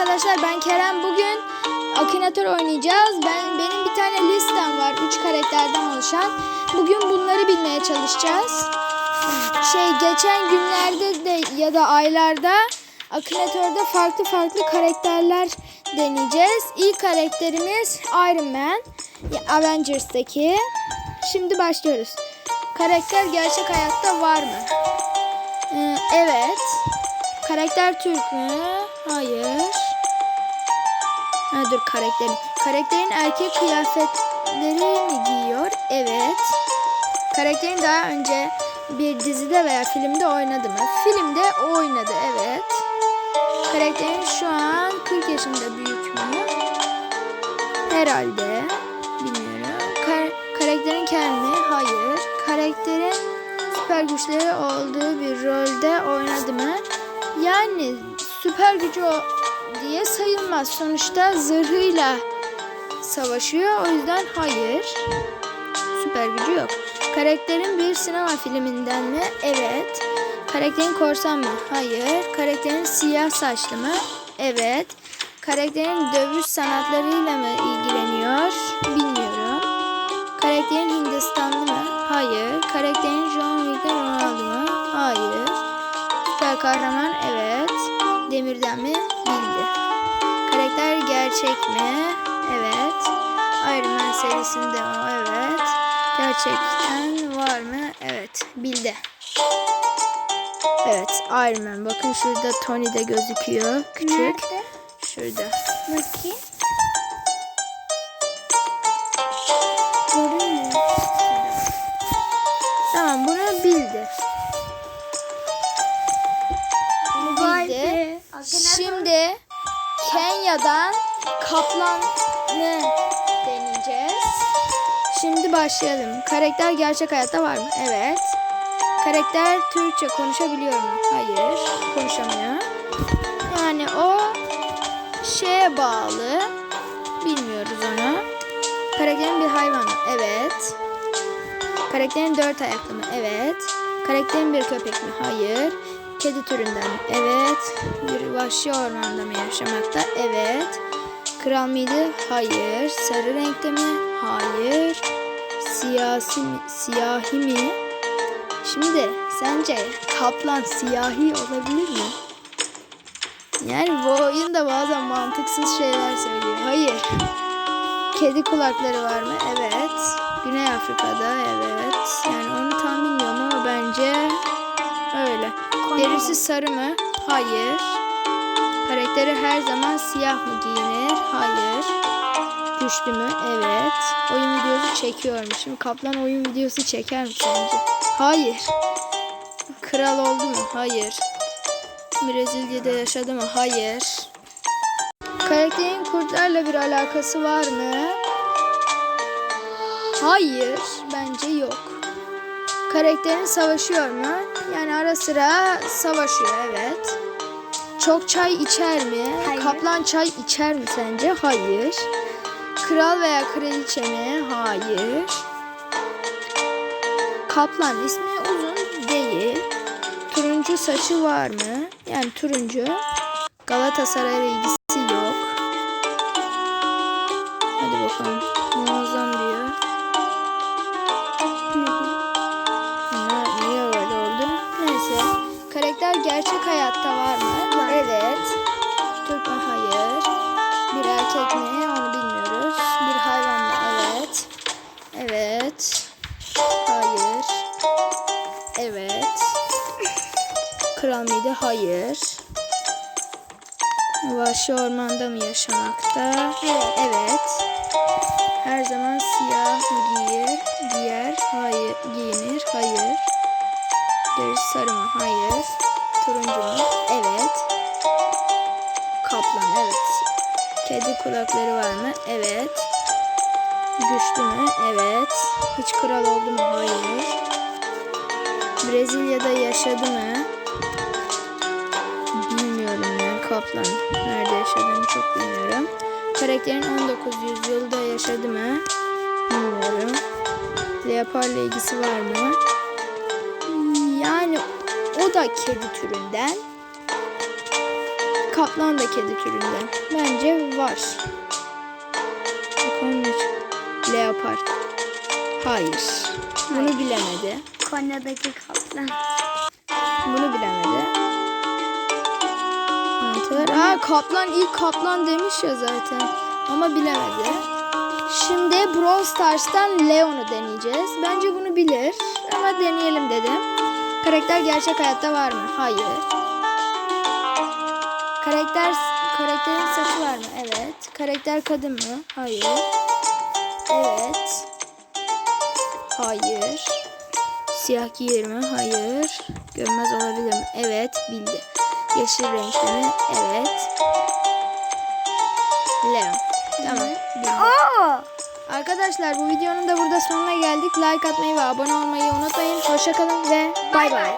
arkadaşlar ben Kerem. Bugün Akinator oynayacağız. Ben benim bir tane listem var 3 karakterden oluşan. Bugün bunları bilmeye çalışacağız. Şey geçen günlerde de ya da aylarda Akinator'da farklı farklı karakterler deneyeceğiz. İlk karakterimiz Iron Man. Avengers'taki. Şimdi başlıyoruz. Karakter gerçek hayatta var mı? Ee, evet. Karakter Türk mü? Hayır. Ha, dur karakterin. Karakterin erkek kıyafetleri mi giyiyor? Evet. Karakterin daha önce bir dizide veya filmde oynadı mı? Filmde oynadı evet. Karakterin şu an 40 yaşında büyük mü? Herhalde. Bilmiyorum. Kar- karakterin kendi hayır. Karakterin süper güçleri olduğu bir rolde oynadı mı? Yani süper gücü diye sayılmaz. Sonuçta zırhıyla savaşıyor. O yüzden hayır. Süper gücü yok. Karakterin bir sinema filminden mi? Evet. Karakterin korsan mı? Hayır. Karakterin siyah saçlı mı? Evet. Karakterin dövüş sanatlarıyla mı ilgileniyor? Bilmiyorum. Karakterin Hindistanlı mı? Hayır. Karakterin John Wick'ten Ronaldo mu? Hayır. Süper kahraman evet. Demirden mi? Bildi. Karakter gerçek mi? Evet. Iron Man serisinde o evet. Gerçekten var mı? Evet. Bildi. Evet Iron Man. Bakın şurada Tony de gözüküyor. Küçük. Nerede? Şurada. Bakayım. Tamam bunu bildi. Şimdi Kenya'dan kaplanı deneyeceğiz. Şimdi başlayalım. Karakter gerçek hayatta var mı? Evet. Karakter Türkçe konuşabiliyor mu? Hayır. Konuşamıyor. Yani o şeye bağlı. Bilmiyoruz onu. Karakterin bir hayvan mı? Evet. Karakterin dört ayaklı mı? Evet. Karakterin bir köpek mi? Hayır. Kedi türünden? Evet. Bir vahşi ormanda mı yaşamakta? Evet. Kral mıydı? Hayır. Sarı renkte mi? Hayır. Siyasi mi? Siyahi mi? Şimdi sence kaplan siyahi olabilir mi? Yani bu oyunda bazen mantıksız şeyler söylüyor. Hayır. Kedi kulakları var mı? Evet. Güney Afrika'da evet. Yani onu tam bilmiyorum ama bence öyle. Derisi sarı mı? Hayır. Karakteri her zaman siyah mı giyinir? Hayır. Güçlü mü? Evet. Oyun videosu çekiyormuş. Şimdi kaplan oyun videosu çeker mi sence? Hayır. Kral oldu mu? Hayır. Brezilya'da yaşadı mı? Hayır. Karakterin kurtlarla bir alakası var mı? Hayır, bence yok. Karakterin savaşıyor mu? Yani ara sıra savaşıyor, evet. Çok çay içer mi? Hayır. Kaplan çay içer mi sence? Hayır. Kral veya kraliçe mi? Hayır. Kaplan ismi uzun değil. Turuncu saçı var mı? Yani turuncu. Galatasaray ilgisi yok. Hadi bakalım. Gerçek hayatta var mı? Var. Evet. Türk mü? Hayır. Bir erkek mi? Onu bilmiyoruz. Bir hayvan mı? Evet. Evet. Hayır. Evet. Kral mıydı? Hayır. Vahşi ormanda mı yaşamakta? Evet. Evet. Her zaman siyah mı giyer? Giyer. Hayır. Giyinir. Hayır. Derisi sarı mı? Hayır. Turuncu mu? Evet. Kaplan. Evet. Kedi kulakları var mı? Evet. Güçlü mü? Evet. Hiç kral oldu mu? Hayır. Brezilya'da yaşadı mı? Bilmiyorum ya. Kaplan. Nerede yaşadığını çok bilmiyorum. Karakterin 19 yüzyılda yaşadı mı? Bilmiyorum. Leoparla ilgisi var mı? O da kedi türünden. kaplan da kedi türünden. Bence var. Bakalım ne çıktı. Leopar. Hayır. Bunu bilemedi. Konya'daki kaplan. Bunu bilemedi. Panter. Aa kaplan ilk kaplan demiş ya zaten. Ama bilemedi. Şimdi Brawl Stars'tan Leon'u deneyeceğiz. Bence bunu bilir. Ama deneyelim dedim. Karakter gerçek hayatta var mı? Hayır. Karakter karakterin saçı var mı? Evet. Karakter kadın mı? Hayır. Evet. Hayır. Siyah giyer mi? Hayır. Görmez olabilir mi? Evet. Bildi. Yeşil renkli mi? Evet. Arkadaşlar bu videonun da burada sonuna geldik. Like atmayı ve abone olmayı unutmayın. Hoşçakalın ve bay bay.